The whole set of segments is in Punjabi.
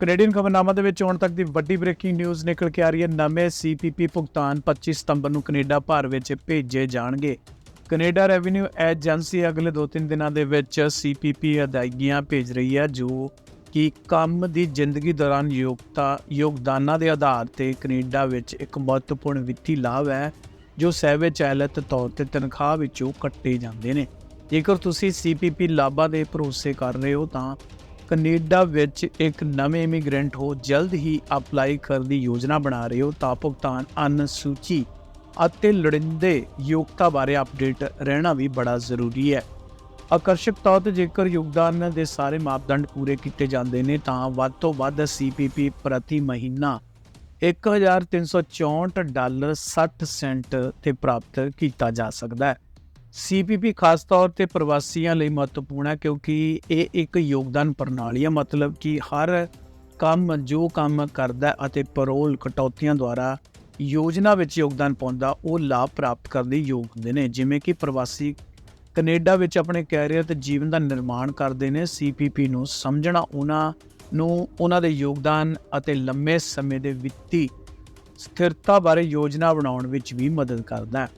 ਕੈਨੇਡੀਅਨ ਖਬਰਨਾਮਾ ਦੇ ਵਿੱਚ ਹੁਣ ਤੱਕ ਦੀ ਵੱਡੀ ਬ੍ਰੇਕਿੰਗ ਨਿਊਜ਼ ਨਿਕਲ ਕੇ ਆ ਰਹੀ ਹੈ। ਨਵੇਂ ਸੀਪੀਪੀ ਭੁਗਤਾਨ 25 ਸਤੰਬਰ ਨੂੰ ਕੈਨੇਡਾ ਭਰ ਵਿੱਚ ਭੇਜੇ ਜਾਣਗੇ। ਕੈਨੇਡਾ ਰੈਵਨਿਊ ਏਜੰਸੀ ਅਗਲੇ 2-3 ਦਿਨਾਂ ਦੇ ਵਿੱਚ ਸੀਪੀਪੀ ਅਦਾਇਗੀਆਂ ਭੇਜ ਰਹੀ ਹੈ, ਜੋ ਕਿ ਕੰਮ ਦੀ ਜ਼ਿੰਦਗੀ ਦੌਰਾਨ ਯੋਗਤਾ, ਯੋਗਦਾਨਾਂ ਦੇ ਆਧਾਰ ਤੇ ਕੈਨੇਡਾ ਵਿੱਚ ਇੱਕ ਮਹੱਤਵਪੂਰਨ ਵਿੱਤੀ ਲਾਭ ਹੈ, ਜੋ ਸਹਿਵਚਾਲਤ ਤੌਰ ਤੇ ਤਨਖਾਹ ਵਿੱਚੋਂ ਕੱਟੇ ਜਾਂਦੇ ਨੇ। ਜੇਕਰ ਤੁਸੀਂ ਸੀਪੀਪੀ ਲਾਭਾਂ ਦੇ ਭਰੋਸੇ ਕਰ ਰਹੇ ਹੋ ਤਾਂ ਕੈਨੇਡਾ ਵਿੱਚ ਇੱਕ ਨਵੇਂ ਇਮੀਗ੍ਰੈਂਟ ਹੋ ਜਲਦ ਹੀ ਅਪਲਾਈ ਕਰਨ ਦੀ ਯੋਜਨਾ ਬਣਾ ਰਹੇ ਹੋ ਤਾਂ ਭੁਗਤਾਨ ਅਨੁਸੂਚੀ ਅਤੇ ਲੋੜੀਂਦੇ ਯੋਗਤਾ ਬਾਰੇ ਅਪਡੇਟ ਰਹਿਣਾ ਵੀ ਬੜਾ ਜ਼ਰੂਰੀ ਹੈ। ਆਕਰਸ਼ਕ ਤੌਰ ਤੇ ਜੇਕਰ ਯੋਗਦਾਨ ਦੇ ਸਾਰੇ ਮਾਪਦੰਡ ਪੂਰੇ ਕੀਤੇ ਜਾਂਦੇ ਨੇ ਤਾਂ ਵੱਧ ਤੋਂ ਵੱਧ ਸੀਪੀਪੀ ਪ੍ਰਤੀ ਮਹੀਨਾ 1364 ਡਾਲਰ 60 ਸੈਂਟ ਤੇ ਪ੍ਰਾਪਤ ਕੀਤਾ ਜਾ ਸਕਦਾ ਹੈ। ਸੀਪੀਪੀ ਖਾਸ ਤੌਰ ਤੇ ਪ੍ਰਵਾਸੀਆਂ ਲਈ ਮਹੱਤਵਪੂਰਨ ਹੈ ਕਿਉਂਕਿ ਇਹ ਇੱਕ ਯੋਗਦਾਨ ਪ੍ਰਣਾਲੀ ਹੈ, ਮਤਲਬ ਕਿ ਹਰ ਕੰਮ ਜੋ ਕੰਮ ਕਰਦਾ ਅਤੇ ਪਰੋਲ ਕਟੌਤੀਆਂ ਦੁਆਰਾ ਯੋਜਨਾ ਵਿੱਚ ਯੋਗਦਾਨ ਪਾਉਂਦਾ, ਉਹ ਲਾਭ ਪ੍ਰਾਪਤ ਕਰਨ ਦੇ ਯੋਗ ਹੁੰਦੇ ਨੇ। ਜਿਵੇਂ ਕਿ ਪ੍ਰਵਾਸੀ ਕੈਨੇਡਾ ਵਿੱਚ ਆਪਣੇ ਕੈਰੀਅਰ ਤੇ ਜੀਵਨ ਦਾ ਨਿਰਮਾਣ ਕਰਦੇ ਨੇ ਸੀਪੀਪੀ ਨੂੰ ਸਮਝਣਾ, ਉਹਨਾਂ ਨੂੰ ਉਹਨਾਂ ਦੇ ਯੋਗਦਾਨ ਅਤੇ ਲੰਮੇ ਸਮੇਂ ਦੇ ਵਿੱਤੀ ਸਥਿਰਤਾ ਬਾਰੇ ਯੋਜਨਾ ਬਣਾਉਣ ਵਿੱਚ ਵੀ ਮਦਦ ਕਰਦਾ ਹੈ।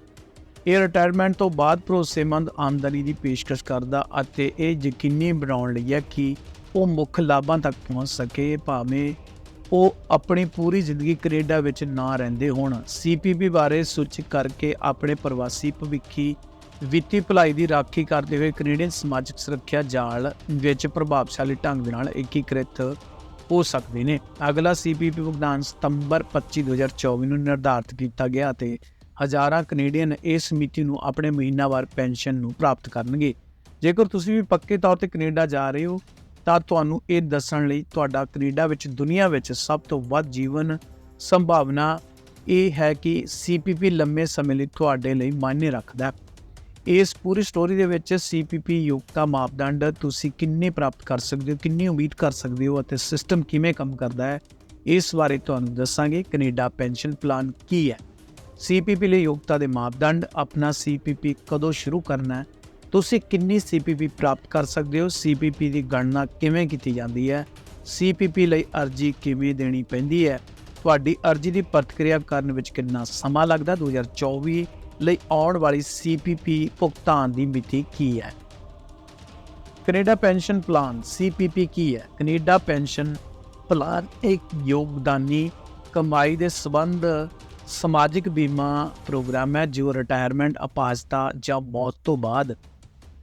ਇਹ ਰਿਟਾਇਰਮੈਂਟ ਤੋਂ ਬਾਅਦ ਭਰੋਸੇਮੰਦ ਆਮਦਨੀ ਦੀ ਪੇਸ਼ਕਸ਼ ਕਰਦਾ ਅਤੇ ਇਹ ਯਕੀਨੀ ਬਣਾਉਣ ਲਈ ਹੈ ਕਿ ਉਹ ਮੁੱਖ ਲਾਭਾਂ ਤੱਕ ਪਹੁੰਚ ਸਕੇ, ਭਾਵੇਂ ਉਹ ਆਪਣੀ ਪੂਰੀ ਜ਼ਿੰਦਗੀ ਕੈਨੇਡਾ ਵਿੱਚ ਨਾ ਰਹਿੰਦੇ ਹੋਣ। ਸੀਪੀਪੀ ਬਾਰੇ ਸੂਚਿਤ ਕਰਕੇ ਆਪਣੇ ਪ੍ਰਵਾਸੀ ਭਵਿੱਖੀ ਵਿੱਤੀ ਭਲਾਈ ਦੀ ਰਾਖੀ ਕਰਦੇ ਹੋਏ ਕੈਨੇਡੀਅਨ ਸਮਾਜਿਕ ਸੁਰੱਖਿਆ ਜਾਲ ਵਿੱਚ ਪ੍ਰਭਾਵਸ਼ਾਲੀ ਢੰਗ ਦੇ ਨਾਲ ਏਕੀਕ੍ਰਿਤ ਹੋ ਸਕਦੇ ਨੇ। ਅਗਲਾ ਸੀਪੀਪੀ ਭੁਗਤਾਨ ਸਤੰਬਰ 25 2024 ਨੂੰ ਨਿਰਧਾਰਤ ਕੀਤਾ ਗਿਆ ਅਤੇ ਹਜ਼ਾਰਾਂ ਕੈਨੇਡੀਅਨ ਇਸ ਮਿਤੀ ਨੂੰ ਆਪਣੇ ਮਹੀਨਾਵਾਰ ਪੈਨਸ਼ਨ ਨੂੰ ਪ੍ਰਾਪਤ ਕਰਨਗੇ। ਜੇਕਰ ਤੁਸੀਂ ਵੀ ਪੱਕੇ ਤੌਰ ਤੇ ਕੈਨੇਡਾ ਜਾ ਰਹੇ ਹੋ, ਤਾਂ ਤੁਹਾਨੂੰ ਇਹ ਦੱਸਣ ਲਈ ਤੁਹਾਡਾ ਕੈਨੇਡਾ ਵਿੱਚ, ਦੁਨੀਆ ਵਿੱਚ ਸਭ ਤੋਂ ਵੱਧ ਜੀਵਨ ਸੰਭਾਵਨਾ ਇਹ ਹੈ ਕਿ ਸੀਪੀਪੀ ਲੰਮੇ ਸਮੇਂ ਲਈ ਤੁਹਾਡੇ ਲਈ ਮਾਇਨੇ ਰੱਖਦਾ ਹੈ। ਇਸ ਪੂਰੀ ਸਟੋਰੀ ਦੇ ਵਿੱਚ ਸੀਪੀਪੀ ਯੋਗਤਾ ਮਾਪਦੰਡ ਤੁਸੀਂ ਕਿੰਨੇ ਪ੍ਰਾਪਤ ਕਰ ਸਕਦੇ ਹੋ, ਕਿੰਨੀ ਉਮੀਦ ਕਰ ਸਕਦੇ ਹੋ ਅਤੇ ਸਿਸਟਮ ਕਿਵੇਂ ਕੰਮ ਕਰਦਾ ਹੈ, ਇਸ ਬਾਰੇ ਤੁਹਾਨੂੰ ਦੱਸਾਂਗੇ। ਕੈਨੇਡਾ ਪੈਨਸ਼ਨ ਪਲਾਨ ਕੀ ਹੈ? ਸੀਪੀਪੀ ਲਈ ਯੋਗਤਾ ਦੇ ਮਾਪਦੰਡ, ਆਪਣਾ ਸੀਪੀਪੀ ਕਦੋਂ ਸ਼ੁਰੂ ਕਰਨਾ ਹੈ? ਤੁਸੀਂ ਕਿੰਨੀ ਸੀਪੀਪੀ ਪ੍ਰਾਪਤ ਕਰ ਸਕਦੇ ਹੋ? ਸੀਪੀਪੀ ਦੀ ਗਣਨਾ ਕਿਵੇਂ ਕੀਤੀ ਜਾਂਦੀ ਹੈ? ਸੀਪੀਪੀ ਲਈ ਅਰਜ਼ੀ ਕਿਵੇਂ ਦੇਣੀ ਪੈਂਦੀ ਹੈ? ਤੁਹਾਡੀ ਅਰਜ਼ੀ ਦੀ ਪ੍ਰਤੀਕਿਰਿਆ ਕਰਨ ਵਿੱਚ ਕਿੰਨਾ ਸਮਾਂ ਲੱਗਦਾ? 2024 ਲਈ ਆਉਣ ਵਾਲੀ ਸੀਪੀਪੀ ਭੁਗਤਾਨ ਦੀ ਮਿਤੀ ਕੀ ਹੈ? ਕੈਨੇਡਾ ਪੈਨਸ਼ਨ ਪਲਾਨ ਸੀਪੀਪੀ ਕੀ ਹੈ? ਕੈਨੇਡਾ ਪੈਨਸ਼ਨ ਪਲਾਨ ਇੱਕ ਯੋਗਦਾਨੀ ਕਮਾਈ ਦੇ ਸਬੰਧ ਸਮਾਜਿਕ ਬੀਮਾ ਪ੍ਰੋਗਰਾਮ ਹੈ, ਜੋ ਰਿਟਾਇਰਮੈਂਟ ਅਪਾਹਜਤਾ ਜਾਂ ਮੌਤ ਤੋਂ ਬਾਅਦ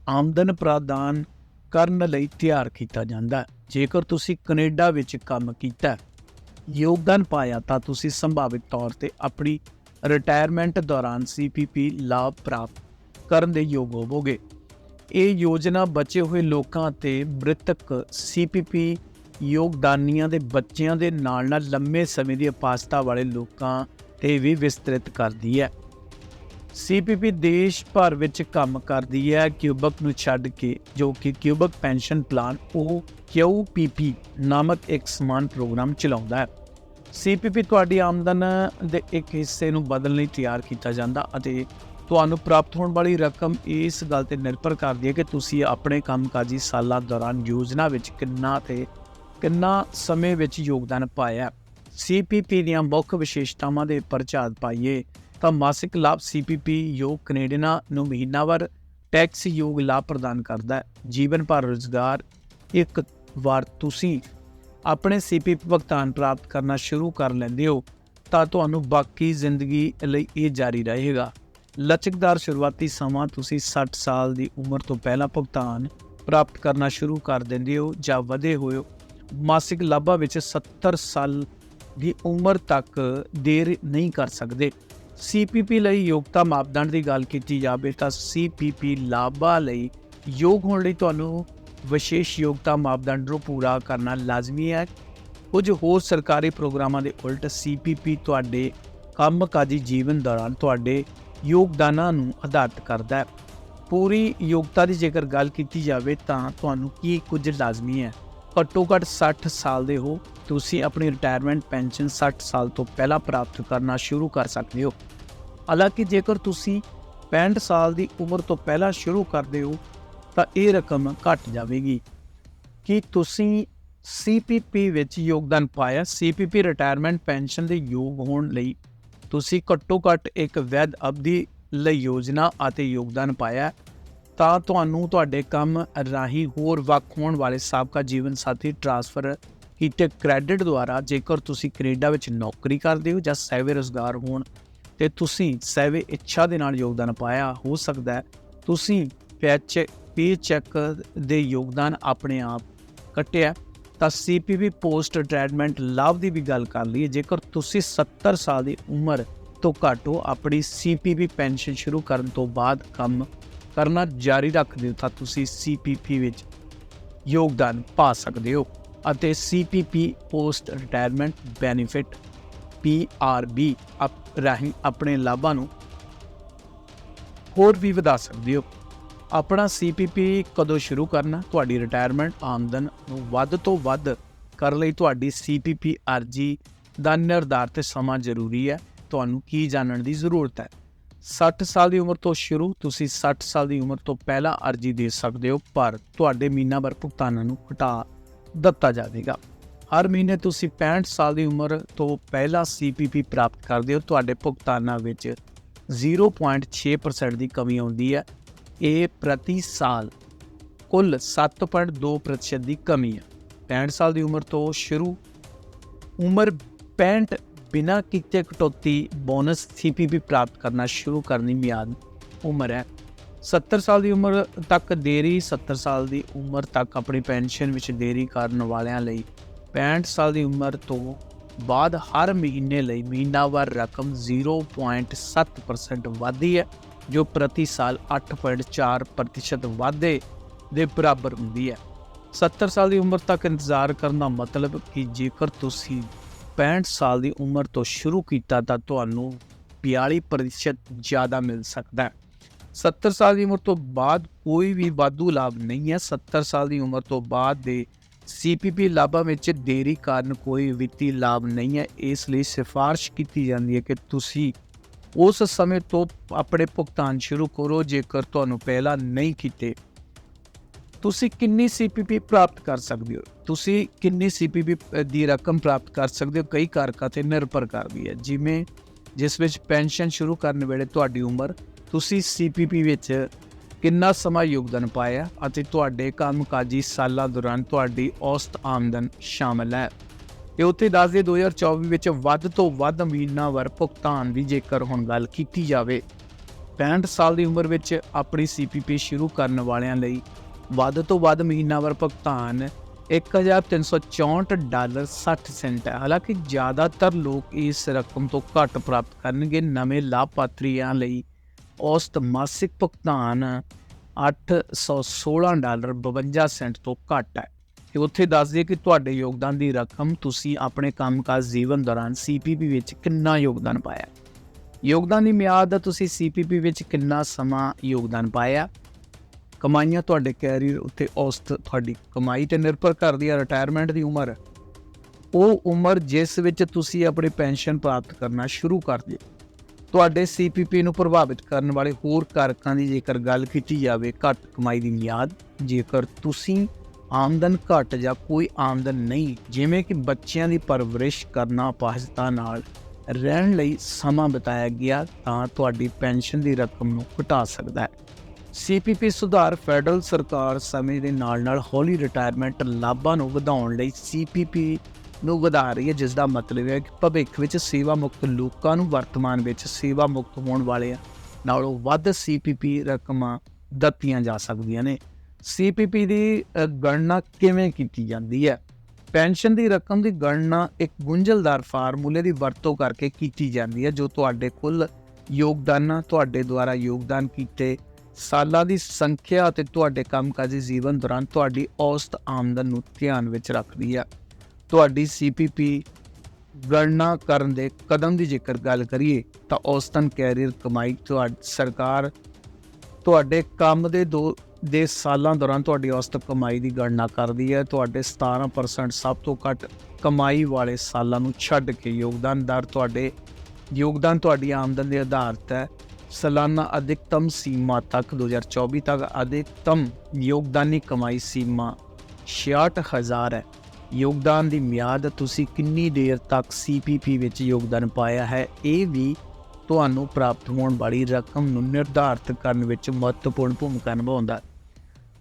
ਆਮਦਨ ਪ੍ਰਦਾਨ ਕਰਨ ਲਈ ਤਿਆਰ ਕੀਤਾ ਜਾਂਦਾ ਹੈ। ਜੇਕਰ ਤੁਸੀਂ ਕੈਨੇਡਾ ਵਿੱਚ ਕੰਮ ਕੀਤਾ ਯੋਗਦਾਨ ਪਾਇਆ, ਤਾਂ ਤੁਸੀਂ ਸੰਭਾਵਿਤ ਤੌਰ ਤੇ ਆਪਣੀ ਰਿਟਾਇਰਮੈਂਟ ਦੌਰਾਨ ਸੀਪੀਪੀ ਲਾਭ ਪ੍ਰਾਪਤ ਕਰਨ ਦੇ ਯੋਗ ਹੋਵੋਗੇ। ਇਹ ਯੋਜਨਾ ਬਚੇ ਹੋਏ ਲੋਕਾਂ ਅਤੇ ਮ੍ਰਿਤਕ ਸੀਪੀਪੀ ਯੋਗਦਾਨੀਆਂ ਦੇ ਬੱਚਿਆਂ ਦੇ ਨਾਲ ਨਾਲ ਲੰਮੇ ਸਮੇਂ ਦੀ ਅਪਾਸਤਾ ਵਾਲੇ ਲੋਕਾਂ ਤੇ ਵੀ ਵਿਸਤ੍ਰਿਤ ਕਰਦੀ ਹੈ। ਸੀਪੀਪੀ ਦੇਸ਼ ਭਰ ਵਿੱਚ ਕੰਮ ਕਰਦੀ ਹੈ। ਕਿਊਬਕ ਨੂੰ ਛੱਡ ਕੇ, ਜੋ ਕਿ ਕਿਊਬਕ ਪੈਨਸ਼ਨ ਪਲਾਨ ਉਹ ਕਿਊਪੀਪੀ ਨਾਮਕ ਇੱਕ ਸਮਾਨ ਪ੍ਰੋਗਰਾਮ ਚਲਾਉਂਦਾ ਹੈ। ਸੀਪੀਪੀ ਤੁਹਾਡੀ ਆਮਦਨ ਦੇ ਇੱਕ ਹਿੱਸੇ ਨੂੰ ਬਦਲਣ ਲਈ ਤਿਆਰ ਕੀਤਾ ਜਾਂਦਾ ਅਤੇ ਤੁਹਾਨੂੰ ਪ੍ਰਾਪਤ ਹੋਣ ਵਾਲੀ ਰਕਮ ਇਸ ਗੱਲ ਤੇ ਨਿਰਭਰ ਕਰਦੀ ਹੈ ਕਿ ਤੁਸੀਂ ਆਪਣੇ ਕੰਮਕਾਜੀ ਸਾਲਾਂ ਦੌਰਾਨ ਯੋਜਨਾ ਵਿੱਚ ਕਿੰਨਾ ਤੇ ਕਿੰਨਾ ਸਮੇਂ ਵਿੱਚ ਯੋਗਦਾਨ ਪਾਇਆ ਸੀਪੀਪੀ ਦੀਆਂ ਮੁੱਖ ਵਿਸ਼ੇਸ਼ਤਾਵਾਂ ਦੇ ਉੱਪਰ ਪ੍ਰਚਾਰ ਪਾਈਏ, ਤਾਂ ਮਾਸਿਕ ਲਾਭ ਸੀਪੀਪੀ ਯੋਗ ਕੈਨੇਡੀਅਨਾਂ ਨੂੰ ਮਹੀਨਾਵਾਰ ਟੈਕਸ ਯੋਗ ਲਾਭ ਪ੍ਰਦਾਨ ਕਰਦਾ ਹੈ ਜੀਵਨ ਭਰ ਰੋਜ਼ਗਾਰ, ਇੱਕ ਵਾਰ ਤੁਸੀਂ ਆਪਣੇ ਸੀਪੀਪੀ ਭੁਗਤਾਨ ਪ੍ਰਾਪਤ ਕਰਨਾ ਸ਼ੁਰੂ ਕਰ ਲੈਂਦੇ ਹੋ, ਤਾਂ ਤੁਹਾਨੂੰ ਬਾਕੀ ਜ਼ਿੰਦਗੀ ਲਈ ਇਹ ਜਾਰੀ ਰਹੇਗਾ ਲਚਕਦਾਰ ਸ਼ੁਰੂਆਤੀ ਸਮਾਂ ਤੁਸੀਂ 60 ਸਾਲ ਦੀ ਉਮਰ ਤੋਂ ਪਹਿਲਾਂ ਭੁਗਤਾਨ ਪ੍ਰਾਪਤ ਕਰਨਾ ਸ਼ੁਰੂ ਕਰ ਦਿੰਦੇ ਹੋ ਜਾਂ ਵਧੇ ਹੋਏ ਹੋ। ਮਾਸਿਕ ਲਾਭਾਂ ਵਿੱਚ 70 ਸਾਲ ਦੀ ਉਮਰ ਤੱਕ ਦੇਰ ਨਹੀਂ ਕਰ ਸਕਦੇ। ਸੀਪੀਪੀ ਲਈ ਯੋਗਤਾ ਮਾਪਦੰਡ ਦੀ ਗੱਲ ਕੀਤੀ ਜਾਵੇ ਤਾਂ ਸੀਪੀਪੀ ਲਾਭਾਂ ਲਈ ਯੋਗ ਹੋਣ ਲਈ ਤੁਹਾਨੂੰ ਵਿਸ਼ੇਸ਼ ਯੋਗਤਾ ਮਾਪਦੰਡ ਨੂੰ ਪੂਰਾ ਕਰਨਾ ਲਾਜ਼ਮੀ ਹੈ। ਕੁਝ ਹੋਰ ਸਰਕਾਰੀ ਪ੍ਰੋਗਰਾਮਾਂ ਦੇ ਉਲਟ ਸੀਪੀਪੀ ਤੁਹਾਡੇ ਕੰਮਕਾਜੀ ਜੀਵਨ ਦੌਰਾਨ ਤੁਹਾਡੇ ਯੋਗਦਾਨਾਂ ਨੂੰ ਆਧਾਰਿਤ ਕਰਦਾ ਹੈ। ਪੂਰੀ ਯੋਗਤਾ ਦੀ ਜੇਕਰ ਗੱਲ ਕੀਤੀ ਜਾਵੇ ਤਾਂ ਤੁਹਾਨੂੰ ਕੀ ਕੁਝ ਲਾਜ਼ਮੀ ਹੈ? ਘੱਟੋ ਘੱਟ 60 ਸਾਲ ਦੇ ਹੋ, ਤੁਸੀਂ ਆਪਣੀ ਰਿਟਾਇਰਮੈਂਟ ਪੈਨਸ਼ਨ 60 ਸਾਲ ਤੋਂ ਪਹਿਲਾਂ ਪ੍ਰਾਪਤ ਕਰਨਾ ਸ਼ੁਰੂ ਕਰ ਸਕਦੇ ਹੋ। ਹਾਲਾਂਕਿ ਜੇਕਰ ਤੁਸੀਂ 65 ਸਾਲ ਦੀ ਉਮਰ ਤੋਂ ਪਹਿਲਾਂ ਸ਼ੁਰੂ ਕਰਦੇ ਹੋ, ਤਾਂ ਇਹ ਰਕਮ ਘਟ ਜਾਵੇਗੀ। ਕੀ ਤੁਸੀਂ ਸੀਪੀਪੀ ਵਿੱਚ ਯੋਗਦਾਨ ਪਾਇਆ? ਸੀਪੀਪੀ ਰਿਟਾਇਰਮੈਂਟ ਪੈਨਸ਼ਨ ਦੇ ਯੋਗ ਹੋਣ ਲਈ ਤੁਸੀਂ ਘੱਟੋ ਘੱਟ ਇੱਕ ਵੈਧ ਅਵਧੀ ਲਈ ਯੋਜਨਾ ਅਤੇ ਯੋਗਦਾਨ ਪਾਇਆ। ਤਾਂ ਤੁਹਾਨੂੰ ਤੁਹਾਡੇ ਕੰਮ ਰਾਹੀਂ ਹੋਰ ਵੱਖ ਹੋਣ ਵਾਲੇ ਸਾਬਕਾ ਜੀਵਨ ਸਾਥੀ ਟ੍ਰਾਂਸਫਰ ਕੀਤੇ ਕ੍ਰੈਡਿਟ ਦੁਆਰਾ ਜੇਕਰ ਤੁਸੀਂ ਕੈਨੇਡਾ ਵਿੱਚ ਨੌਕਰੀ ਕਰਦੇ ਹੋ ਜਾਂ ਸੈਵੇ ਰੋਜ਼ਗਾਰ ਹੋਣ ਤੇ ਤੁਸੀਂ ਸੈਵੇ ਇੱਛਾ ਦੇ ਨਾਲ ਯੋਗਦਾਨ ਪਾਇਆ, ਹੋ ਸਕਦਾ ਹੈ ਤੁਸੀਂ ਪੈਚ ਪੇ ਚੈੱਕ ਦੇ ਯੋਗਦਾਨ ਆਪਣੇ ਆਪ ਕੱਟਿਆ। ਤਾਂ ਸੀਪੀਪੀ ਪੋਸਟ ਰਿਟਾਇਰਮੈਂਟ ਲਾਭ ਦੀ ਵੀ ਗੱਲ ਕਰ ਲਈਏ, ਜੇਕਰ ਤੁਸੀਂ 70 ਸਾਲ ਦੀ ਉਮਰ ਤੋਂ ਘੱਟ ਹੋ, ਆਪਣੀ ਸੀਪੀਪੀ ਪੈਨਸ਼ਨ ਸ਼ੁਰੂ ਕਰਨ ਤੋਂ ਬਾਅਦ ਕੰਮ ਕਰਨਾ ਜਾਰੀ ਰੱਖਦੇ ਹੋ ਤਾਂ ਤੁਸੀਂ ਸੀਪੀਪੀ ਵਿੱਚ ਯੋਗਦਾਨ ਪਾ ਸਕਦੇ ਹੋ ਅਤੇ CPP post retirement benefit PRB up ਰਾਹੀਂ ਆਪਣੇ ਲਾਭਾਂ ਨੂੰ ਹੋਰ ਵੀ ਵਧਾ ਸਕਦੇ ਹੋ। ਆਪਣਾ ਸੀਪੀਪੀ ਕਦੋਂ ਸ਼ੁਰੂ ਕਰਨਾ? ਤੁਹਾਡੀ ਰਿਟਾਇਰਮੈਂਟ ਆਮਦਨ ਨੂੰ ਵੱਧ ਤੋਂ ਵੱਧ ਕਰਨ ਲਈ ਤੁਹਾਡੀ ਸੀਪੀਪੀ ਅਰਜੀ ਦਾ ਨਿਰਧਾਰਤ ਸਮਾਂ ਜ਼ਰੂਰੀ ਹੈ। ਤੁਹਾਨੂੰ ਕੀ ਜਾਣਨ ਦੀ ਜ਼ਰੂਰਤ ਹੈ? 60 ਸਾਲ ਦੀ ਉਮਰ ਤੋਂ ਸ਼ੁਰੂ ਤੁਸੀਂ 60 ਸਾਲ ਦੀ ਉਮਰ ਤੋਂ ਪਹਿਲਾਂ ਅਰਜੀ ਦੇ ਸਕਦੇ ਹੋ, ਪਰ ਤੁਹਾਡੇ ਮਹੀਨਾਵਾਰ ਭੁਗਤਾਨਾਂ ਨੂੰ ਹਟਾ ਦਿੱਤਾ ਜਾਵੇਗਾ। ਹਰ ਮਹੀਨੇ ਤੁਸੀਂ 65 ਸਾਲ ਦੀ ਉਮਰ ਤੋਂ ਪਹਿਲਾਂ ਸੀਪੀਪੀ ਪ੍ਰਾਪਤ ਕਰਦੇ ਹੋ, ਤੁਹਾਡੇ ਭੁਗਤਾਨਾਂ ਵਿੱਚ 0.6% ਦੀ ਕਮੀ ਆਉਂਦੀ ਹੈ। ਇਹ ਪ੍ਰਤੀ ਸਾਲ ਕੁੱਲ 7.2% ਦੀ ਕਮੀ ਹੈ। 65 ਸਾਲ ਦੀ ਉਮਰ ਤੋਂ ਸ਼ੁਰੂ ਉਮਰ 65 ਬਿਨਾਂ ਕੀਤੇ ਕਟੌਤੀ ਬੋਨਸ ਸੀਪੀਪੀ ਪ੍ਰਾਪਤ ਕਰਨਾ ਸ਼ੁਰੂ ਕਰਨੀ ਮਿਆਦ ਉਮਰ ਹੈ। 70 ਸਾਲ ਦੀ ਉਮਰ ਤੱਕ ਦੇਰੀ 70 ਸਾਲ ਦੀ ਉਮਰ ਤੱਕ ਆਪਣੀ ਪੈਨਸ਼ਨ ਵਿੱਚ ਦੇਰੀ ਕਰਨ ਵਾਲਿਆਂ ਲਈ 65 ਸਾਲ ਦੀ ਉਮਰ ਤੋਂ ਬਾਅਦ ਹਰ ਮਹੀਨੇ ਲਈ ਮਹੀਨਾਵਾਰ ਰਕਮ 0.7% ਵਧਦੀ ਹੈ, ਜੋ ਪ੍ਰਤੀ ਸਾਲ 8.4% ਵਾਧੇ ਦੇ ਬਰਾਬਰ ਹੁੰਦੀ ਹੈ। 70 ਸਾਲ ਦੀ ਉਮਰ ਤੱਕ ਇੰਤਜ਼ਾਰ ਕਰਨ ਦਾ ਮਤਲਬ ਕਿ ਜੇਕਰ ਤੁਸੀਂ 65 ਸਾਲ ਦੀ ਉਮਰ ਤੋਂ ਸ਼ੁਰੂ ਕੀਤਾ ਤਾਂ ਤੁਹਾਨੂੰ 42% ਜ਼ਿਆਦਾ ਮਿਲ ਸਕਦਾ ਹੈ। 70 ਸਾਲ ਦੀ ਉਮਰ ਤੋਂ ਬਾਅਦ ਕੋਈ ਵੀ ਵਾਧੂ ਲਾਭ ਨਹੀਂ ਹੈ। 70 ਸਾਲ ਦੀ ਉਮਰ ਤੋਂ ਬਾਅਦ ਦੇ ਸੀਪੀਪੀ ਲਾਭਾਂ ਵਿੱਚ ਦੇਰੀ ਕਾਰਨ ਕੋਈ ਵਿੱਤੀ ਲਾਭ ਨਹੀਂ ਹੈ। ਇਸ ਲਈ ਸਿਫਾਰਿਸ਼ ਕੀਤੀ ਜਾਂਦੀ ਹੈ ਕਿ ਤੁਸੀਂ ਉਸ ਸਮੇਂ ਤੋਂ ਆਪਣੇ ਭੁਗਤਾਨ ਸ਼ੁਰੂ ਕਰੋ। ਜੇਕਰ ਤੁਹਾਨੂੰ ਪਹਿਲਾਂ ਨਹੀਂ ਕੀਤੇ ਤੁਸੀਂ ਕਿੰਨੀ ਸੀਪੀਪੀ ਪ੍ਰਾਪਤ ਕਰ ਸਕਦੇ ਹੋ? ਤੁਸੀਂ ਕਿੰਨੀ ਸੀਪੀਪੀ ਦੀ ਰਕਮ ਪ੍ਰਾਪਤ ਕਰ ਸਕਦੇ ਹੋ? ਕਈ ਕਾਰਕਾਂ ਤੇ ਨਿਰਭਰ ਕਰਦੀ ਹੈ। ਜਿਵੇਂ ਜਿਸ ਵਿੱਚ ਪੈਨਸ਼ਨ ਸ਼ੁਰੂ ਕਰਨ ਵੇਲੇ ਤੁਹਾਡੀ ਉਮਰ, ਤੁਸੀਂ ਸੀਪੀਪੀ ਵਿੱਚ ਕਿੰਨਾ ਸਮਾਂ ਯੋਗਦਾਨ ਪਾਇਆ ਅਤੇ ਤੁਹਾਡੇ ਕੰਮਕਾਜੀ ਸਾਲਾਂ ਦੌਰਾਨ ਤੁਹਾਡੀ ਔਸਤ ਆਮਦਨ ਸ਼ਾਮਲ ਹੈ। ਤੇ ਉੱਥੇ ਦੱਸਦੇ 2024 ਵਿੱਚ ਵੱਧ ਤੋਂ ਵੱਧ ਮਹੀਨਾਵਾਰ ਭੁਗਤਾਨ ਦੀ ਜੇਕਰ ਹੁਣ ਗੱਲ ਕੀਤੀ ਜਾਵੇ 65 ਸਾਲ ਦੀ ਉਮਰ ਵਿੱਚ ਆਪਣੀ ਸੀਪੀਪੀ ਸ਼ੁਰੂ ਕਰਨ ਵਾਲਿਆਂ ਲਈ ਵੱਧ ਤੋਂ ਵੱਧ ਮਹੀਨਾਵਾਰ ਭੁਗਤਾਨ 1364 ਡਾਲਰ 60 ਸੈਂਟ ਹੈ। ਹਾਲਾਂਕਿ ਜ਼ਿਆਦਾਤਰ ਲੋਕ ਇਸ ਰਕਮ ਤੋਂ ਘੱਟ ਪ੍ਰਾਪਤ ਕਰਨਗੇ ਨਵੇਂ ਲਾਭਪਾਤਰੀਆਂ ਲਈ। ਔਸਤ ਮਾਸਿਕ ਭੁਗਤਾਨ 816 ਡਾਲਰ 52 ਸੈਂਟ ਤੋਂ ਘੱਟ ਹੈ। ਤੇ ਉੱਥੇ ਦੱਸ ਦਈਏ ਕਿ ਤੁਹਾਡੇ ਯੋਗਦਾਨ ਦੀ ਰਕਮ ਤੁਸੀਂ ਆਪਣੇ ਕੰਮਕਾਜ ਜੀਵਨ ਦੌਰਾਨ ਸੀਪੀਪੀ ਵਿੱਚ ਕਿੰਨਾ ਯੋਗਦਾਨ ਪਾਇਆ? ਯੋਗਦਾਨ ਦੀ ਮਿਆਦ ਦਾ ਤੁਸੀਂ ਸੀਪੀਪੀ ਵਿੱਚ ਕਿੰਨਾ ਸਮਾਂ ਯੋਗਦਾਨ ਪਾਇਆ? ਕਮਾਈਆਂ ਤੁਹਾਡੇ ਕੈਰੀਅਰ ਉੱਤੇ ਔਸਤ ਤੁਹਾਡੀ ਕਮਾਈ ਤੇ ਨਿਰਭਰ ਕਰਦੀ ਹੈ ਰਿਟਾਇਰਮੈਂਟ ਦੀ ਉਮਰ। ਉਹ ਉਮਰ ਜਿਸ ਵਿੱਚ ਤੁਸੀਂ ਆਪਣੀ ਪੈਨਸ਼ਨ ਪ੍ਰਾਪਤ ਕਰਨਾ ਸ਼ੁਰੂ ਕਰ ਦਿਓ। ਤੁਹਾਡੇ ਸੀਪੀਪੀ ਨੂੰ ਪ੍ਰਭਾਵਿਤ ਕਰਨ ਵਾਲੇ ਹੋਰ ਕਾਰਕਾਂ ਦੀ ਜੇਕਰ ਗੱਲ ਕੀਤੀ ਜਾਵੇ, ਘੱਟ ਕਮਾਈ ਦੀ ਮਿਆਦ, ਜੇਕਰ ਤੁਸੀਂ ਆਮਦਨ ਘੱਟ ਜਾਂ ਕੋਈ ਆਮਦਨ ਨਹੀਂ, ਜਿਵੇਂ ਕਿ ਬੱਚਿਆਂ ਦੀ ਪਰਵਰਿਸ਼ ਕਰਨਾ ਅਪਾਹਜਤਾ ਨਾਲ ਰਹਿਣ ਲਈ ਸਮਾਂ ਬਿਤਾਇਆ ਗਿਆ ਤਾਂ ਤੁਹਾਡੀ ਪੈਨਸ਼ਨ ਦੀ ਰਕਮ ਨੂੰ ਘਟਾ ਸਕਦਾ ਹੈ। ਸੀਪੀਪੀ ਸੁਧਾਰ ਫੈਡਰਲ ਸਰਕਾਰ ਸਮੇਂ ਦੇ ਨਾਲ-ਨਾਲ ਹੌਲੀ ਰਿਟਾਇਰਮੈਂਟ ਲਾਭਾਂ ਨੂੰ ਵਧਾਉਣ ਲਈ ਸੀਪੀਪੀ ਨੂੰ ਵਧਾ ਰਹੀ ਹੈ ਜਿਸ ਦਾ ਮਤਲਬ ਹੈ ਕਿ ਭਵਿੱਖ ਵਿੱਚ ਸੇਵਾ ਮੁਕਤ ਲੋਕਾਂ ਨੂੰ ਵਰਤਮਾਨ ਵਿੱਚ ਸੇਵਾ ਮੁਕਤ ਹੋਣ ਵਾਲੇ ਨਾਲੋਂ ਵੱਧ ਸੀਪੀਪੀ ਰਕਮਾਂ ਦਿੱਤੀਆਂ ਜਾ ਸਕਦੀਆਂ ਨੇ। ਸੀਪੀਪੀ ਦੀ ਗਣਨਾ ਕਿਵੇਂ ਕੀਤੀ ਜਾਂਦੀ ਹੈ? ਪੈਨਸ਼ਨ ਦੀ ਰਕਮ ਦੀ ਗਣਨਾ ਇੱਕ ਗੁੰਝਲਦਾਰ ਫਾਰਮੂਲੇ ਦੀ ਵਰਤੋਂ ਕਰਕੇ ਕੀਤੀ ਜਾਂਦੀ ਹੈ, ਜੋ ਤੁਹਾਡੇ ਕੁੱਲ ਯੋਗਦਾਨਾਂ, ਤੁਹਾਡੇ ਦੁਆਰਾ ਯੋਗਦਾਨ ਕੀਤੇ ਸਾਲਾਂ ਦੀ ਸੰਖਿਆ ਅਤੇ ਤੁਹਾਡੇ ਕੰਮਕਾਜੀ ਜੀਵਨ ਦੌਰਾਨ ਤੁਹਾਡੀ ਔਸਤ ਆਮਦਨ ਨੂੰ ਧਿਆਨ ਵਿੱਚ ਰੱਖਦੀ ਹੈ। ਤੁਹਾਡੀ ਸੀਪੀਪੀ ਗਣਨਾ ਕਰਨ ਦੇ ਕਦਮ ਦੀ ਜੇਕਰ ਗੱਲ ਕਰੀਏ, ਤਾਂ ਔਸਤਨ ਕੈਰੀਅਰ ਕਮਾਈ ਤੁਹਾਡੀ, ਸਰਕਾਰ ਤੁਹਾਡੇ ਕੰਮ ਦੇ ਦੋ, ਦੇ ਸਾਲਾਂ ਦੌਰਾਨ ਤੁਹਾਡੀ ਔਸਤ ਕਮਾਈ ਦੀ ਗਣਨਾ ਕਰਦੀ ਹੈ। ਤੁਹਾਡੇ 17% ਸਭ ਤੋਂ ਘੱਟ ਕਮਾਈ ਵਾਲੇ ਸਾਲਾਂ ਨੂੰ ਛੱਡ ਕੇ ਯੋਗਦਾਨ ਦਰ ਤੁਹਾਡੇ, ਯੋਗਦਾਨ ਤੁਹਾਡੀ ਆਮਦਨ ਦੇ ਆਧਾਰ ਤੇ ਸਾਲਾਨਾ ਅਧਿਕਤਮ ਸੀਮਾ ਤੱਕ 2024 ਤੱਕ ਅਧਿਕਤਮ ਯੋਗਦਾਨੀ ਕਮਾਈ ਸੀਮਾ 66000 ਹੈ। ਯੋਗਦਾਨ ਦੀ ਮਿਆਦ ਤੁਸੀਂ ਕਿੰਨੀ ਦੇਰ ਤੱਕ ਸੀਪੀਪੀ ਵਿੱਚ ਯੋਗਦਾਨ ਪਾਇਆ ਹੈ, ਇਹ ਵੀ ਤੁਹਾਨੂੰ ਪ੍ਰਾਪਤ ਹੋਣ ਵਾਲੀ ਰਕਮ ਨੂੰ ਨਿਰਧਾਰਤ ਕਰਨ ਵਿੱਚ ਮਹੱਤਵਪੂਰਨ ਭੂਮਿਕਾ ਨਿਭਾਉਂਦਾ ਹੈ।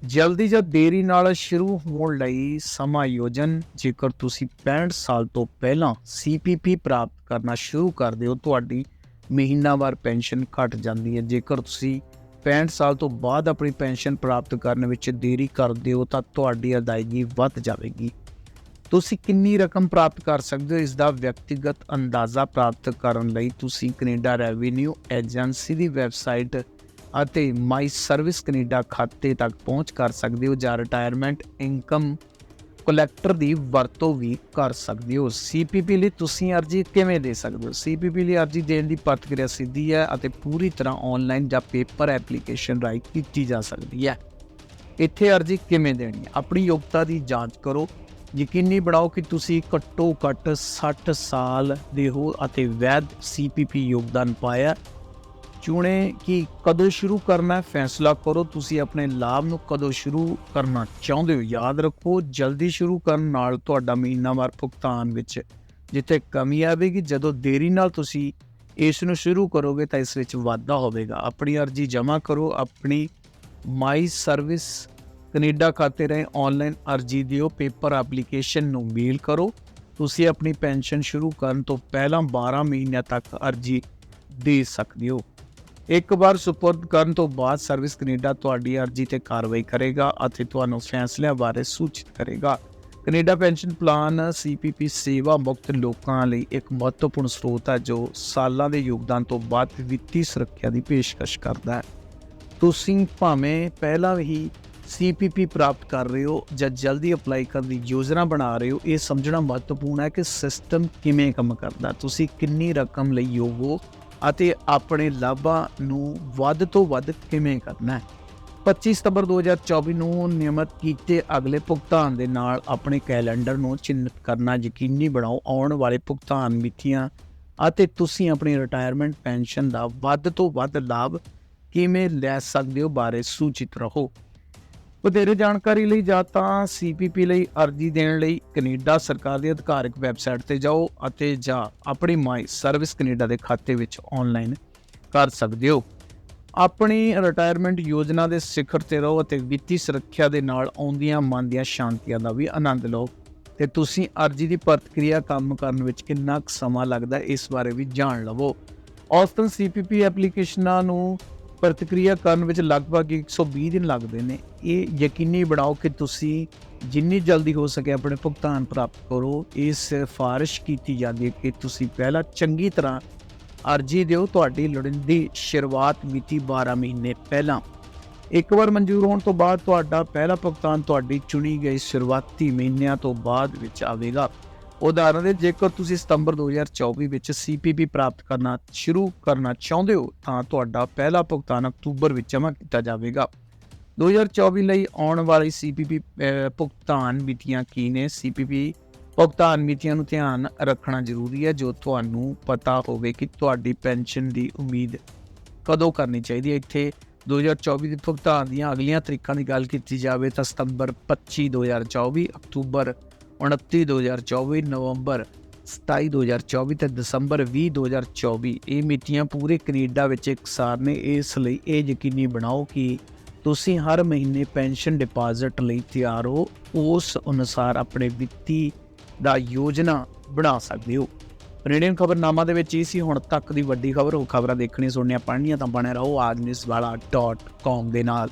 ਜਲਦੀ ਜਾਂ ਦੇਰੀ ਨਾਲ ਸ਼ੁਰੂ ਹੋਣ ਲਈ ਸਮਾਯੋਜਨ ਜੇਕਰ ਤੁਸੀਂ 65 ਸਾਲ ਤੋਂ ਪਹਿਲਾਂ ਸੀਪੀਪੀ ਪ੍ਰਾਪਤ ਕਰਨਾ ਸ਼ੁਰੂ ਕਰਦੇ ਹੋ ਤੁਹਾਡੀ ਮਹੀਨਾਵਾਰ ਪੈਨਸ਼ਨ ਘਟ ਜਾਂਦੀ ਹੈ। ਜੇਕਰ ਤੁਸੀਂ 65 ਸਾਲ ਤੋਂ ਬਾਅਦ ਆਪਣੀ ਪੈਨਸ਼ਨ ਪ੍ਰਾਪਤ ਕਰਨ ਵਿੱਚ ਦੇਰੀ ਕਰਦੇ ਹੋ, ਤਾਂ ਤੁਹਾਡੀ ਅਦਾਇਗੀ ਵੱਧ ਜਾਵੇਗੀ। ਤੁਸੀਂ ਕਿੰਨੀ ਰਕਮ ਪ੍ਰਾਪਤ ਕਰ ਸਕਦੇ ਹੋ? ਇਸ ਦਾ ਵਿਅਕਤੀਗਤ ਅੰਦਾਜ਼ਾ ਪ੍ਰਾਪਤ ਕਰਨ ਲਈ ਤੁਸੀਂ ਕੈਨੇਡਾ ਰੈਵਨਿਊ ਏਜੰਸੀ ਦੀ ਵੈਬਸਾਈਟ ਅਤੇ ਮਾਈ ਸਰਵਿਸ ਕੈਨੇਡਾ ਖਾਤੇ ਤੱਕ ਪਹੁੰਚ ਕਰ ਸਕਦੇ ਹੋ, ਜਾਂ ਰਿਟਾਇਰਮੈਂਟ ਇਨਕਮ ਕਲੈਕਟਰ ਦੀ ਵਰਤੋਂ ਵੀ ਕਰ ਸਕਦੇ ਹੋ। ਸੀਪੀਪੀ ਲਈ ਤੁਸੀਂ ਅਰਜ਼ੀ ਕਿਵੇਂ ਦੇ ਸਕਦੇ ਹੋ? ਸੀਪੀਪੀ ਲਈ ਅਰਜ਼ੀ ਦੇਣ ਦੀ ਪ੍ਰਕਿਰਿਆ ਸਿੱਧੀ ਹੈ ਅਤੇ ਪੂਰੀ ਤਰ੍ਹਾਂ ਆਨਲਾਈਨ ਜਾਂ ਪੇਪਰ ਐਪਲੀਕੇਸ਼ਨ ਰਾਹੀਂ ਕੀਤੀ ਜਾ ਸਕਦੀ ਹੈ। ਇੱਥੇ ਅਰਜ਼ੀ ਕਿਵੇਂ ਦੇਣੀ ਹੈ? ਆਪਣੀ ਯੋਗਤਾ ਦੀ ਜਾਂਚ ਕਰੋ। ਯਕੀਨੀ ਬਣਾਓ ਕਿ ਤੁਸੀਂ ਘੱਟੋ ਘੱਟ 60 ਸਾਲ ਦੇ ਹੋ ਅਤੇ ਵੈਧ ਸੀਪੀਪੀ ਯੋਗਦਾਨ ਪਾਇਆ ਚੁਣੇ ਕਿ ਕਦੋਂ ਸ਼ੁਰੂ ਕਰਨਾ ਫੈਸਲਾ ਕਰੋ। ਤੁਸੀਂ ਆਪਣੇ ਲਾਭ ਨੂੰ ਕਦੋਂ ਸ਼ੁਰੂ ਕਰਨਾ ਚਾਹੁੰਦੇ ਹੋ, ਯਾਦ ਰੱਖੋ, ਜਲਦੀ ਸ਼ੁਰੂ ਕਰਨ ਨਾਲ ਤੁਹਾਡਾ ਮਹੀਨਾਵਾਰ ਭੁਗਤਾਨ ਵਿੱਚ ਜਿੱਥੇ ਕਮੀ ਆਵੇਗੀ, ਜਦੋਂ ਦੇਰੀ ਨਾਲ ਤੁਸੀਂ ਇਸ ਨੂੰ ਸ਼ੁਰੂ ਕਰੋਗੇ, ਤਾਂ ਇਸ ਵਿੱਚ ਵਾਧਾ ਹੋਵੇਗਾ। ਆਪਣੀ ਅਰਜ਼ੀ ਜਮ੍ਹਾਂ ਕਰੋ, ਆਪਣੀ ਮਾਈ ਸਰਵਿਸ ਕੈਨੇਡਾ ਖਾਤੇ ਰਾਹੀਂ ਆਨਲਾਈਨ ਅਰਜ਼ੀ ਦਿਓ, ਪੇਪਰ ਐਪਲੀਕੇਸ਼ਨ ਨੂੰ ਮੇਲ ਕਰੋ। ਤੁਸੀਂ ਆਪਣੀ ਪੈਨਸ਼ਨ ਸ਼ੁਰੂ ਕਰਨ ਤੋਂ ਪਹਿਲਾਂ 12 ਮਹੀਨਿਆਂ ਤੱਕ ਅਰਜ਼ੀ ਦੇ ਸਕਦੇ ਹੋ। ਇੱਕ ਵਾਰ ਸੁਪਰਦ ਕਰਨ ਤੋਂ ਬਾਅਦ ਸਰਵਿਸ ਕੈਨੇਡਾ ਤੁਹਾਡੀ ਅਰਜ਼ੀ ਤੇ ਕਾਰਵਾਈ ਕਰੇਗਾ ਅਤੇ ਤੁਹਾਨੂੰ ਫੈਸਲਿਆਂ ਬਾਰੇ ਸੂਚਿਤ ਕਰੇਗਾ। ਕੈਨੇਡਾ ਪੈਨਸ਼ਨ ਪਲਾਨ ਸੀਪੀਪੀ ਸੇਵਾ ਮੁਕਤ ਲੋਕਾਂ ਲਈ ਇੱਕ ਮਹੱਤਵਪੂਰਨ ਸਰੋਤ ਹੈ, ਜੋ ਸਾਲਾਂ ਦੇ ਯੋਗਦਾਨ ਤੋਂ ਬਾਅਦ ਵਿੱਤੀ ਸੁਰੱਖਿਆ ਦੀ ਪੇਸ਼ਕਸ਼ ਕਰਦਾ ਹੈ। ਤੁਸੀਂ ਭਾਵੇਂ ਪਹਿਲਾਂ ਹੀ ਸੀਪੀਪੀ ਪ੍ਰਾਪਤ ਕਰ ਰਹੇ ਹੋ ਜਾਂ ਜਲਦੀ ਅਪਲਾਈ ਕਰਨ ਦੀ ਯੋਜਨਾ ਬਣਾ ਰਹੇ ਹੋ, ਇਹ ਸਮਝਣਾ ਮਹੱਤਵਪੂਰਨ ਹੈ ਕਿ ਸਿਸਟਮ ਕਿਵੇਂ ਕੰਮ ਕਰਦਾ ਤੁਸੀਂ ਕਿੰਨੀ ਰਕਮ ਲਈ ਯੋਗ ਹੋ ਅਤੇ ਆਪਣੇ ਲਾਭਾਂ ਨੂੰ ਵੱਧ ਤੋਂ ਵੱਧ ਕਿਵੇਂ ਕਰਨਾ ਹੈ? 25 ਸਤੰਬਰ 2024 ਨੂੰ ਨਿਯਮਤ ਕੀਤੇ ਅਗਲੇ ਭੁਗਤਾਨ ਦੇ ਨਾਲ ਆਪਣੇ ਕੈਲੰਡਰ ਨੂੰ ਚਿੰਨ੍ਹਿਤ ਕਰਨਾ ਯਕੀਨੀ ਬਣਾਓ, ਆਉਣ ਵਾਲੇ ਭੁਗਤਾਨ ਮਿਤੀਆਂ ਅਤੇ ਤੁਸੀਂ ਆਪਣੀ ਰਿਟਾਇਰਮੈਂਟ ਪੈਨਸ਼ਨ ਦਾ ਵੱਧ ਤੋਂ ਵੱਧ ਲਾਭ ਕਿਵੇਂ ਲੈ ਸਕਦੇ ਹੋ ਬਾਰੇ ਸੂਚਿਤ ਰਹੋ। ਵਧੇਰੇ ਜਾਣਕਾਰੀ ਲਈ ਜਾਂ ਤਾਂ ਸੀਪੀਪੀ ਲਈ ਅਰਜ਼ੀ ਦੇਣ ਲਈ ਕੈਨੇਡਾ ਸਰਕਾਰ ਦੀ ਅਧਿਕਾਰਿਕ ਵੈਬਸਾਈਟ ਤੇ ਜਾਓ ਅਤੇ ਜਾਂ ਆਪਣੀ ਮਾਈ ਸਰਵਿਸ ਕੈਨੇਡਾ ਦੇ ਖਾਤੇ ਵਿੱਚ ਆਨਲਾਈਨ ਕਰ ਸਕਦੇ ਹੋ। ਆਪਣੀ ਰਿਟਾਇਰਮੈਂਟ ਯੋਜਨਾ ਦੇ ਸਿਖਰ ਤੇ ਰਹੋ ਅਤੇ ਵਿੱਤੀ ਸੁਰੱਖਿਆ ਦੇ ਨਾਲ ਆਉਂਦੀਆਂ ਮਨ ਦੀਆਂ ਸ਼ਾਂਤੀਆਂ ਦਾ ਵੀ ਆਨੰਦ ਲਓ। ਤੇ ਤੁਸੀਂ ਅਰਜ਼ੀ ਦੀ ਪ੍ਰਤੀਕਿਰਿਆ ਕੰਮ ਕਰਨ ਵਿੱਚ ਕਿੰਨਾ ਕੁ ਸਮਾਂ ਲੱਗਦਾ ਇਸ ਬਾਰੇ ਵੀ ਜਾਣ ਲਵੋ। ਔਸਤਨ ਸੀਪੀਪੀ ਐਪਲੀਕੇਸ਼ਨਾਂ ਨੂੰ ਪ੍ਰਤੀਕਿਰਿਆ ਕਰਨ ਵਿੱਚ ਲਗਭਗ 120 ਦਿਨ ਲੱਗਦੇ ਨੇ। ਇਹ ਯਕੀਨੀ ਬਣਾਓ ਕਿ ਤੁਸੀਂ ਜਿੰਨੀ ਜਲਦੀ ਹੋ ਸਕੇ ਆਪਣੇ ਭੁਗਤਾਨ ਪ੍ਰਾਪਤ ਕਰੋ। ਇਹ ਸਿਫਾਰਿਸ਼ ਕੀਤੀ ਜਾਂਦੀ ਹੈ ਕਿ ਤੁਸੀਂ ਪਹਿਲਾਂ ਚੰਗੀ ਤਰ੍ਹਾਂ ਅਰਜ਼ੀ ਦਿਓ। ਤੁਹਾਡੀ ਲੋੜੀਂਦੀ ਸ਼ੁਰੂਆਤ ਮਿਤੀ 12 ਮਹੀਨੇ ਪਹਿਲਾਂ। ਇੱਕ ਵਾਰ ਮਨਜ਼ੂਰ ਹੋਣ ਤੋਂ ਬਾਅਦ ਤੁਹਾਡਾ ਪਹਿਲਾ ਭੁਗਤਾਨ ਤੁਹਾਡੀ ਚੁਣੀ ਗਈ ਸ਼ੁਰੂਆਤੀ ਮਹੀਨਿਆਂ ਤੋਂ ਬਾਅਦ ਵਿੱਚ ਆਵੇਗਾ। ਉਦਾਹਰਨ ਦੇ, ਜੇਕਰ ਤੁਸੀਂ ਸਤੰਬਰ 2024 ਵਿੱਚ ਸੀਪੀਪੀ ਪ੍ਰਾਪਤ ਕਰਨਾ ਸ਼ੁਰੂ ਕਰਨਾ ਚਾਹੁੰਦੇ ਹੋ, ਤਾਂ ਤੁਹਾਡਾ ਪਹਿਲਾ ਭੁਗਤਾਨ ਅਕਤੂਬਰ ਵਿੱਚ ਜਮ੍ਹਾਂ ਕੀਤਾ ਜਾਵੇਗਾ। 2024 ਲਈ ਆਉਣ ਵਾਲੀ ਸੀਪੀਪੀ ਭੁਗਤਾਨ ਮਿਤੀਆਂ ਕੀ ਨੇ? ਸੀਪੀਪੀ ਭੁਗਤਾਨ ਮਿਤੀਆਂ ਨੂੰ ਧਿਆਨ ਰੱਖਣਾ ਜ਼ਰੂਰੀ ਹੈ, ਜੋ ਤੁਹਾਨੂੰ ਪਤਾ ਹੋਵੇ ਕਿ ਤੁਹਾਡੀ ਪੈਨਸ਼ਨ ਦੀ ਉਮੀਦ ਕਦੋਂ ਕਰਨੀ ਚਾਹੀਦੀ ਹੈ। ਇੱਥੇ 2024 ਦੇ ਭੁਗਤਾਨ ਦੀਆਂ ਅਗਲੀਆਂ ਤਰੀਕਾਂ ਦੀ ਗੱਲ ਕੀਤੀ ਜਾਵੇ, ਤਾਂ ਸਤੰਬਰ 25 2024 ਅਕਤੂਬਰ 29 2024 ਨਵੰਬਰ 27 2024 ਤੇ ਦਸੰਬਰ 20 2024 ਇਹ ਮਿਤੀਆਂ ਪੂਰੇ ਕੈਨੇਡਾ ਵਿੱਚ ਇਕਸਾਰ ਨੇ। ਇਸ ਲਈ ਇਹ ਯਕੀਨੀ ਬਣਾਓ ਕਿ ਤੁਸੀਂ ਹਰ ਮਹੀਨੇ ਪੈਨਸ਼ਨ ਡਿਪਾਜ਼ਿਟ ਲਈ ਤਿਆਰ ਹੋ। ਉਸ ਅਨੁਸਾਰ ਆਪਣੇ ਵਿੱਤੀ ਦਾ ਯੋਜਨਾ ਬਣਾ ਸਕਦੇ ਹੋ। ਕੈਨੇਡੀਅਨ ਖਬਰਨਾਮਾ ਦੇ ਵਿੱਚ ਇਹ ਸੀ। ਹੁਣ ਤੱਕ ਦੀ ਵੱਡੀ ਖਬਰ, ਉਹ ਖਬਰਾਂ ਦੇਖਣੀ ਸੁਣਨੀਆਂ ਪੜ੍ਹਨੀਆਂ ਤਾਂ ਬਣੇ ਰਹੋ ਆਜਨਿਸਵਾਲਾ.com ਦੇ ਨਾਲ।